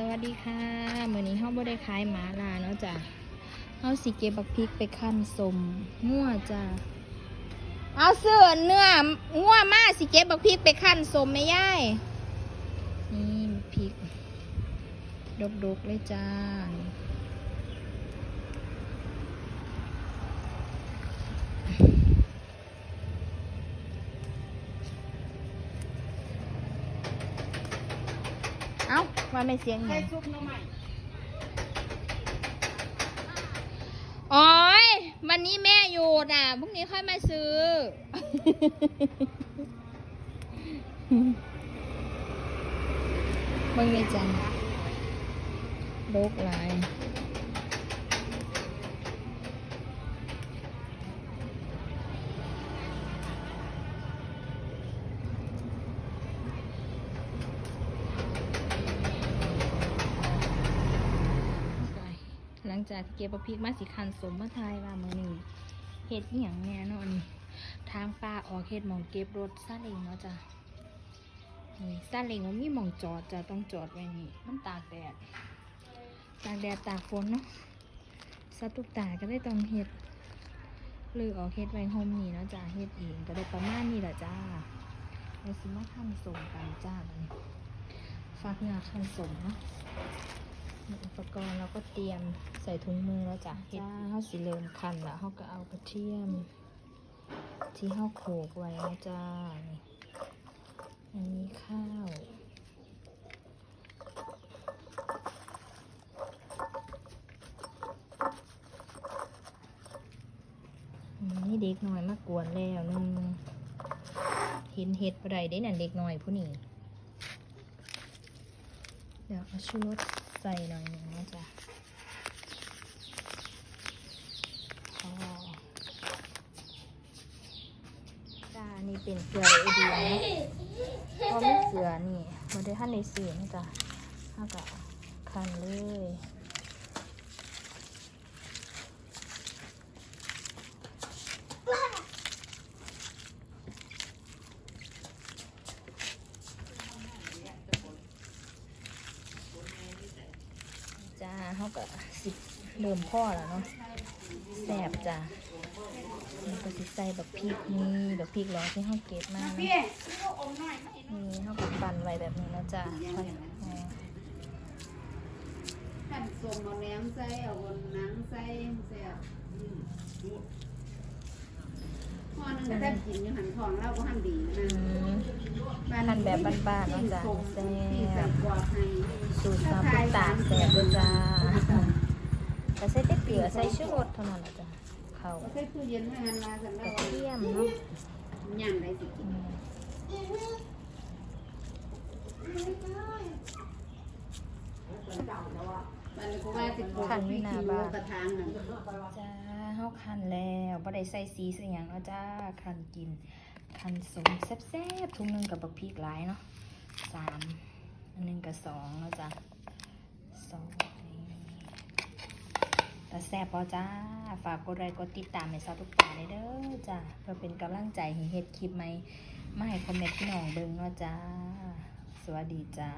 สวัสดีค่ะมื้อนี้เฮาบ่ได้ขายหมาลาเนาะจ้ะเฮาสิเก็บบักพริกไปคั่นสมงัวจ้ะเอาเสื้อเนื้องัวมาสิเก็บบักพริกไปคั่นสมแม่ยายนี่พริกดกๆเลยจ้า เอ้าว่าไม่เสียงไงใส่ซุปหน่อไม้โอ้ยวันนี้แม่อยู่น่ะพรุ่งนี้ค่อยมาซื้อ เบิ่งเลยจังโลกหลาย หลังจากที่เก็บบักพริกมาสิคันสมมาทายว่ามือนี้เห็ดอหย่างแน่นอนทางป่าออกเห็ดหมองเก็บรถซาเล้งเนาะจ้ะนี่ซาเล้งมันมีหมองจอดจะต้องจอดไว้นี่มันตากแดดตากแดดตากฝนเนาะสัตุกตาก็ได้ต้องเห็ดหรือออกเห็ดไว้โฮมนี่เนาะจ้ะเห็ดเองก็ได้ประมาณนี้แหละจ้าเราสิมาคันสมกันจ้าฝากงาคันสมเนาะ ปกรณ์เราก็เตรียมใส่ถุงมือแล้วจ้ะจ้าเขาสิเริ่มคันแล้วเขาก็เอากระเทียม ที่เขาโขลกไว้นะจ้านี่อันนี้ข้าวอืมนี่เด็กหน่อยมากวนแล้วนึงเห็นเห็ดปะไดได้น่ะเด็กหน่อยผู้นี้เดี๋ยวเอาชูรส ใส่หน่อยหนึ่งนะจ๊ะจ้านี่เป็นเกลือไอเดียนะเพราะไม่เกลือนี่มันได้ท่านในเสียงจ้ะถ้าก็คันเลยจ้า เขาก็สิเริ่มพ่อแล้วเนาะแสบจ้ะมันก็สิใส่แบบพริกนี่แบบพริกร้อนที่เขาเก็บมามาเนาะพี่เอาอมหน่อยมาอีกนี่เขาก็ปั่นไว้แบบนี้นะจ๊ะค่อยอ๋อหั่นส้มเอาแหนมใส่เอาบนหนังใส่ใส่พ่อนึงก็แทบกินอยู่หันทองเราก็หั่นดีนะ อืมหั่นแบบบ้านๆเนาะจ้ะแซ่บที่สับกวาดให้สูตรสามตุ๊กตาแสบเลยจ้าแต่ใส่แต่เกลือใส่ชูรสเท่านั้นแหละจ้ะเขาก็ใส่ตู้เย็นไว้หันลากันกแล้ระวเทียมเนาะย่างได้สิกิอืนมมันก็ว่าสิปลูกพี่คิวกระถางนั่นจ้าเฮาคันแล้วบ่ได้ใส่สีใส่หยังเนาะจ้าคันกิน คันสมแซ่บๆทุกนึงกับบักพีกหลายเนาะสามอันหนึงกับสองแล้วจ้ะสองแต่แซ่บพอจ้า ฝากกดไลค์กดติดตามให้ซาทุกตาเลยเด้อจ้าเพื่อเป็นกำลังใจให้เฮ็ดคลิปใหม่มาให้คอมเมนต์พี่น้องเบิ่งเนาะจ้า สวัสดีจ้า